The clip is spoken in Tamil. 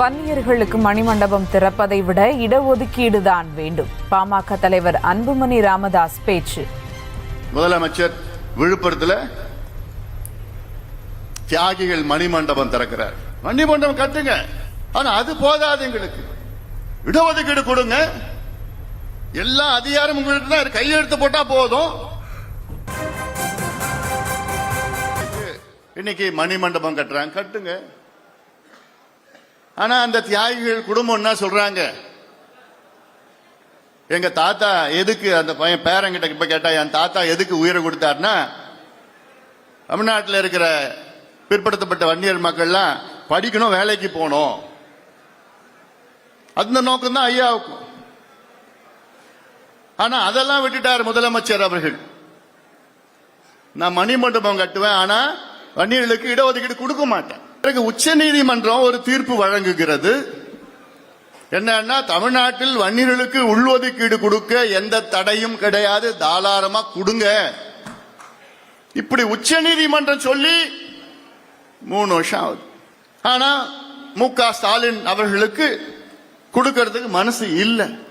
வன்னியர்களுக்கு மணிமண்டபம் திறப்பதை விட இடஒதுக்கீடு தான் வேண்டும். பாமக தலைவர் அன்புமணி ராமதாஸ் பேச்சு. முதலமைச்சர் விழுப்புரத்தில் தியாகிகள் மணிமண்டபம் திறக்கிறார். மணிமண்டபம் கட்டுங்க. ஆனா அது போதாது எங்களுக்கு. இடஒதுக்கீடு கொடுங்க. எல்லா அதிகாரம் உங்களுக்கு தான் கையெழுத்து போட்டா போதும். இன்னைக்கு மணிமண்டபம் கட்டுறாங்க. கட்டுங்க. ஆனா அந்த தியாகிகள் குடும்பம் என்ன சொல்றாங்க? எங்க தாத்தா எதுக்கு அந்த பையன் பேரங்கிட்ட இப்ப கேட்டா என் தாத்தா எதுக்கு உயிரை கொடுத்தாருன்னா தமிழ்நாட்டில் இருக்கிற பிற்படுத்தப்பட்ட வன்னியர் மக்கள்லாம் படிக்கணும் வேலைக்கு போகணும். அந்த நோக்கம் தான் ஐயாவுக்கும். ஆனா அதெல்லாம் விட்டுட்டார் முதலமைச்சர் அவர்கள். நான் மணிமண்டபம் கட்டுவேன் ஆனா வன்னியர்களுக்கு இடஒதுக்கீடு கொடுக்க மாட்டேன். பிறகு உச்ச நீதிமன்றம் ஒரு தீர்ப்பு வழங்குகிறது. என்னன்னா தமிழ்நாட்டில் வன்னியர்களுக்கு உள்ஒதுக்கீடு கொடுக்க எந்த தடையும் கிடையாது. தாராளமா கொடுங்க. இப்படி உச்ச நீதிமன்றம் சொல்லி மூணு வருஷம் ஆகுது. ஆனா மு க ஸ்டாலின் அவர்களுக்கு கொடுக்கறதுக்கு மனசு இல்லை.